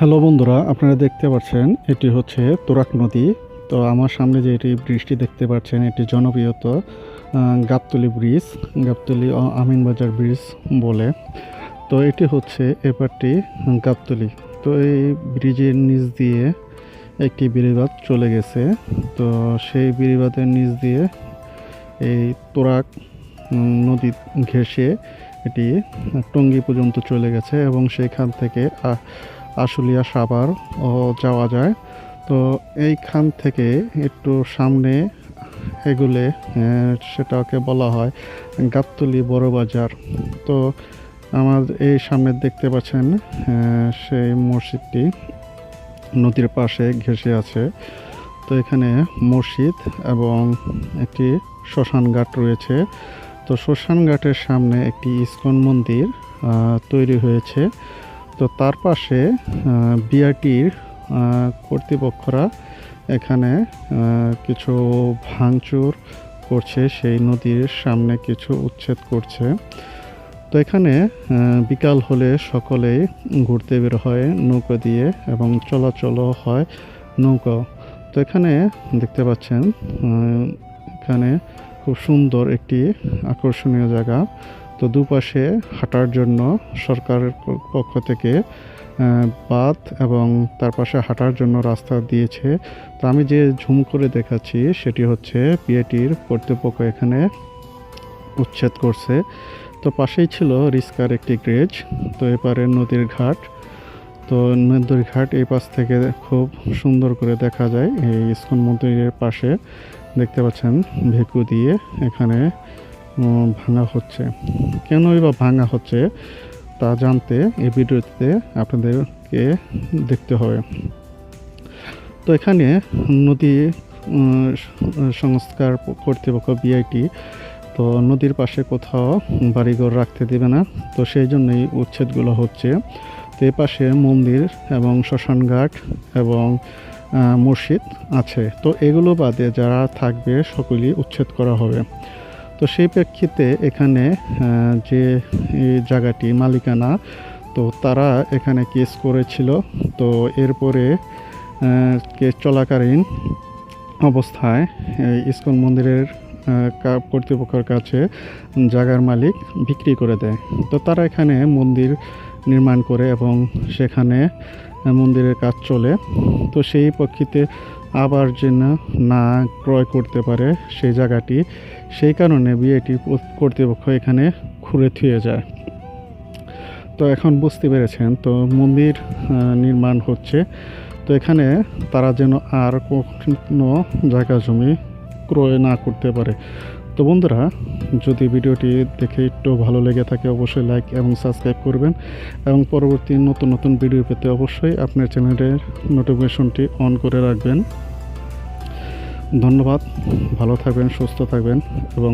Hello বন্ধুরা, আপনারা দেখতে পাচ্ছেন, এটি হচ্ছে তোরাক নদী। তো আমার সামনে যে এটি ব্রিজটি দেখতে পাচ্ছেন, এটি জনপ্রিয়ত গাবতলি ব্রিজ, গাবতলি আমিনবাজার ব্রিজ বলে। তো এটি হচ্ছে এপারটি গাবতলি। তো এই ব্রিজের নিচ দিয়ে একটি বিরিবাদ চলে গেছে। তো সেই বিরিবাদের নিচ দিয়ে এই তোরাক নদী ঘেঁষে এটি টঙ্গী পর্যন্ত চলে গেছে এবং সেখান থেকে আশুলিয়া সাভার, ও যাওয়া যায়। তো এইখান থেকে একটু সামনে এগুলে সেটাকে বলা হয় গাবতলি বড় বাজার। তো আমার এই সামনে দেখতে পাচ্ছেন সেই মসজিদটি নদীর পাশে ঘেঁষে আছে। তো এখানে মসজিদ এবং একটি শ্মশান ঘাট রয়েছে। তো শ্মশান ঘাটের সামনে একটি ইস্কন মন্দির তৈরি হয়েছে। তো তার পাশে বিআরটির কর্তৃপক্ষরা এখানে কিছু ভাঙচুর করছে, সেই নদীর সামনে কিছু উচ্ছেদ করছে। তো এখানে বিকাল হলে সকলেই ঘুরতে বের হয়, নৌকা দিয়ে এবং চলাচলও হয় নৌকা। তো এখানে দেখতে পাচ্ছেন এখানে খুব সুন্দর একটি আকর্ষণীয় জায়গা। তো দুপাশে হাঁটার জন্য সরকারের পক্ষ থেকে বাঁধ এবং তার পাশে হাঁটার জন্য রাস্তা দিয়েছে। তো আমি যে ঝুম করে দেখাচ্ছি সেটি হচ্ছে পিএটির কর্তৃপক্ষ এখানে উচ্ছেদ করছে। তো পাশেই ছিল রিস্কার একটি গ্রেজ, তো এপারে নদীর ঘাট। তো নদীর ঘাট এই পাশ থেকে খুব সুন্দর করে দেখা যায়। এই ইস্কন মন্দিরের পাশে দেখতে পাচ্ছেন ভেকু দিয়ে এখানে ভাঙা হচ্ছে। কেনই বা ভাঙা হচ্ছে তা জানতে এই ভিডিওতে আপনাদেরকে দেখতে হবে। তো এখানে নদী সংস্কার কর্তৃপক্ষ বিআইটি তো নদীর পাশে কোথাও বাড়িঘর রাখতে দেবে না। তো সেই জন্যই উচ্ছেদগুলো হচ্ছে। তো এ পাশে মন্দির এবং শ্মশানঘাট এবং মসজিদ আছে। তো এগুলো বাদে যারা থাকবে সকলেই উচ্ছেদ করা হবে। তো সেই প্রেক্ষিতে এখানে যে জায়গাটি মালিকানা, তো তারা এখানে কেস করেছিল। তো এরপরে কেস চলাকালীন অবস্থায় ইস্কন মন্দিরের কর্তৃপক্ষের কাছে জায়গার মালিক বিক্রি করে দেয়। তো তারা এখানে মন্দির নির্মাণ করে এবং সেখানে মন্দিরের কাজ চলে। তো সেই পক্ষিতে আবার যে না ক্রয় করতে পারে সেই জায়গাটি, সেই কারণে বিএটি কর্তৃপক্ষ এখানে ঘুরে থুয়ে যায়। তো এখন বুঝতে পেরেছেন, তো মন্দির নির্মাণ হচ্ছে। তো এখানে তারা যেন আর কোনো জায়গা জমি ক্রয় না করতে পারে। তো বন্ধুরা যদি ভিডিওটি দেখে একটু ভালো লেগে থাকে, অবশ্যই লাইক এবং সাবস্ক্রাইব করবেন। এবং পরবর্তী নতুন নতুন ভিডিও পেতে অবশ্যই আপনার চ্যানেলের নোটিফিকেশনটি অন করে রাখবেন। ধন্যবাদ। ভালো থাকবেন, সুস্থ থাকবেন এবং